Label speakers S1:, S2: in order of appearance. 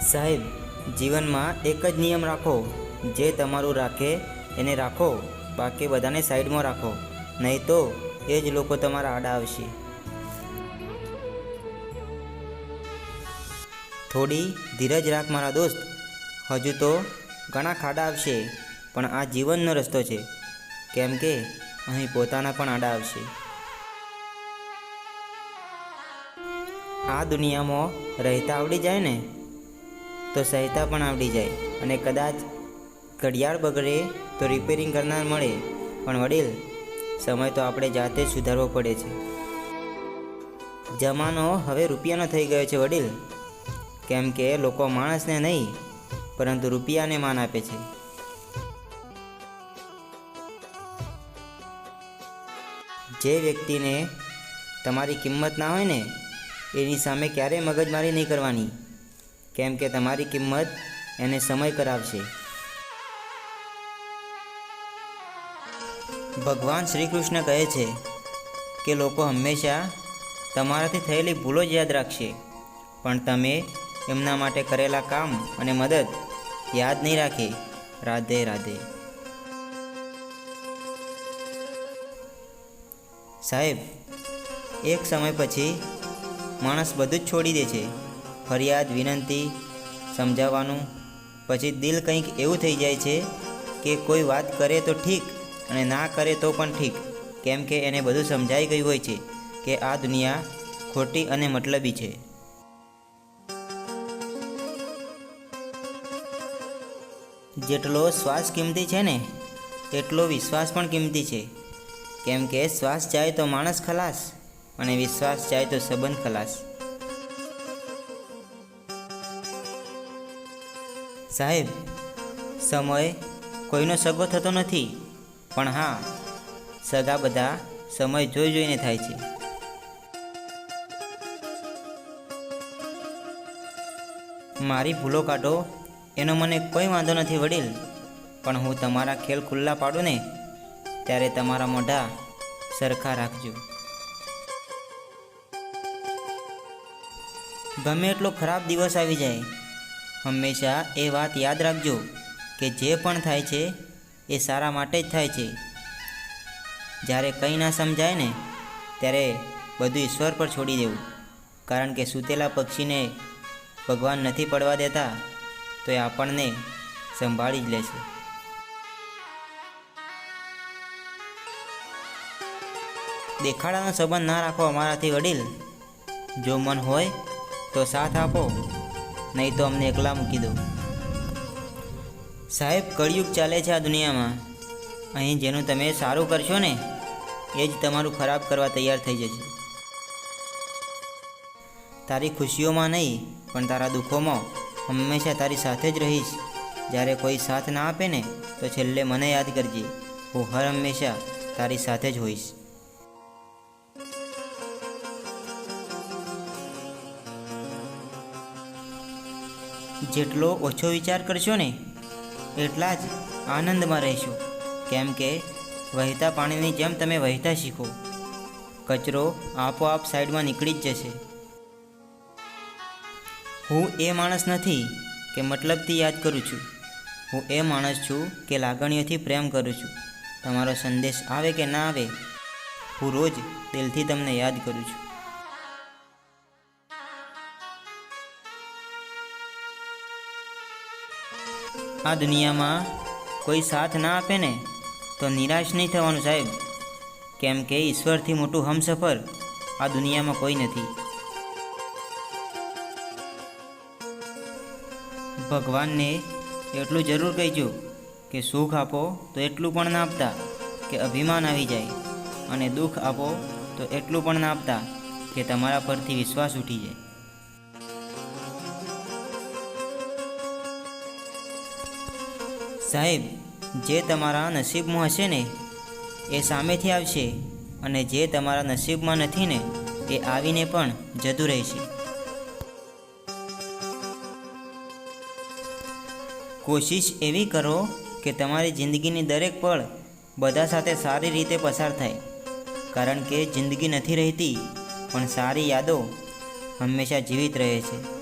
S1: સાહેબ, જીવનમાં એક જ નિયમ રાખો. જે તમારું રાખે, એને રાખો. બાકી બધાને સાઈડમાં રાખો. નહીં તો એ જ લોકો તમારા આડા આવશે. થોડી ધીરજ રાખ મારા દોસ્ત. હજુ તો ઘણા ખાડા આવશે, પણ આ જીવનનો રસ્તો છે. કેમ કે અહીં પોતાના પણ આડા આવશે. આ દુનિયામાં રહેતા આવડી જાય ને? તો સહેતા પણ આવડી જાય અને કદાચ ઘડિયાળ બગડે તો રિપેરિંગ કરનાર મળે. પણ વડીલ, સમય તો આપણે જાતે જ સુધારવો પડે છે. જમાનો હવે રૂપિયાનો થઈ ગયો છે વડીલ. કેમ કે લોકો માણસને નહીં, પરંતુ રૂપિયાને માન આપે છે. જે વ્યક્તિને તમારી કિંમત ના હોય ને, એની સામે ક્યારેય મગજમારી નહીં કરવાની. કેમ કે તમારી કિંમત એને સમય કરાવશે ભગવાન શ્રી કૃષ્ણ કહે છે કે લોકો હંમેશા તમારાથી થયેલી ભૂલો જ યાદ રાખશે. પણ તમે એમના માટે કરેલા કામ અને મદદ યાદ નહીં રાખે. રાધે રાધે. સાહેબ, એક સમય પછી માણસ બધું જ છોડી દે છે. ફરિયાદ, વિનંતી સમજાવવાનું. પછી દિલ કંઈક એવું થઈ જાય છે કે કોઈ વાત કરે તો ઠીક અને ના કરે તો પણ ઠીક. કેમ કે એને બધું સમજાઈ ગયું હોય છે કે આ દુનિયા ખોટી અને મતલબી છે. જેટલો શ્વાસ કિંમતી છે ને, એટલો વિશ્વાસ પણ કિંમતી છે. કેમ કે શ્વાસ જાય તો માણસ ખલાસ અને વિશ્વાસ જાય તો સંબંધ ખલાસ. સાહેબ, સમય કોઈનો સગો થતો નથી. પણ હા, સગા બધા સમય જોઈ જોઈને થાય છે. મારી ભૂલો કાઢો, એનો મને કોઈ વાંધો નથી વડીલ. પણ હું તમારા ખેલ ખુલ્લા પાડું ને ત્યારે તમારા મોઢા સરખા રાખજો. ગમે એટલો ખરાબ દિવસ આવી જાય હંમેશા એ વાત યાદ રાખજો કે જે પણ થાય છે, એ સારા માટે જ થાય છે. જ્યારે કંઈ ના સમજાય ને, ત્યારે બધું ઈશ્વર પર છોડી દેવું. કારણ કે સૂતેલા પક્ષીને ભગવાન નથી પડવા દેતા, તો એ આપણને સંભાળી જ લેશે દેખાડાનો સંબંધ ના રાખો અમારાથી વડીલ. જો મન હોય, તો સાથ આપો. નહીં તો અમને એકલા મૂકી દો. સાહેબ, કળિયુગ ચાલે છે આ દુનિયામાં. અહીં જેનું તમે સારું કરશો ને, એ જ તમારું ખરાબ કરવા તૈયાર થઈ જશે. તારી ખુશીઓમાં નહીં, પણ તારા દુઃખોમાં હંમેશા તારી સાથે જ રહીશ. જ્યારે કોઈ સાથ ના આપે ને, તો છેલ્લે મને યાદ કરજે. હું હર હંમેશા તારી સાથે જ હોઈશ. જેટલો ઓછો વિચાર કરશો ને, એટલા જ આનંદમાં રહેશો. કેમ કે, વહેતા પાણીની જેમ તમે વહેતા શીખો. કચરો આપોઆપ સાઈડમાં નીકળી જ જશે. હું એ માણસ નથી કે મતલબથી યાદ કરું છું. હું એ માણસ છું કે લાગણીઓથી પ્રેમ કરું છું. તમારો સંદેશ આવે કે ના આવે, હું રોજ દિલથી તમને યાદ કરું છું. આ દુનિયામાં કોઈ સાથ ના આપે ને, તો નિરાશ નહીં થવાનું સાહેબ. કેમ કે ઈશ્વરથી મોટું હમસફર આ દુનિયામાં કોઈ નથી. ભગવાનને એટલું જરૂર કહેજો કે સુખ આપો તો એટલું પણ ના આપતા કે અભિમાન આવી જાય અને દુઃખ આપો તો એટલું પણ ના આપતા કે તમારા પરથી વિશ્વાસ ઉઠી જાય. સાહેબ, જે તમારા નસીબમાં હશે ને, એ સામેથી આવશે અને જે તમારા નસીબમાં નથી ને, એ આવીને પણ જતું રહેશે. કોશિશ એવી કરો કે તમારી જિંદગીની દરેક પળ બધા સાથે સારી રીતે પસાર થાય. કારણ કે જિંદગી નથી રહેતી, પણ સારી યાદો હંમેશા જીવિત રહે છે.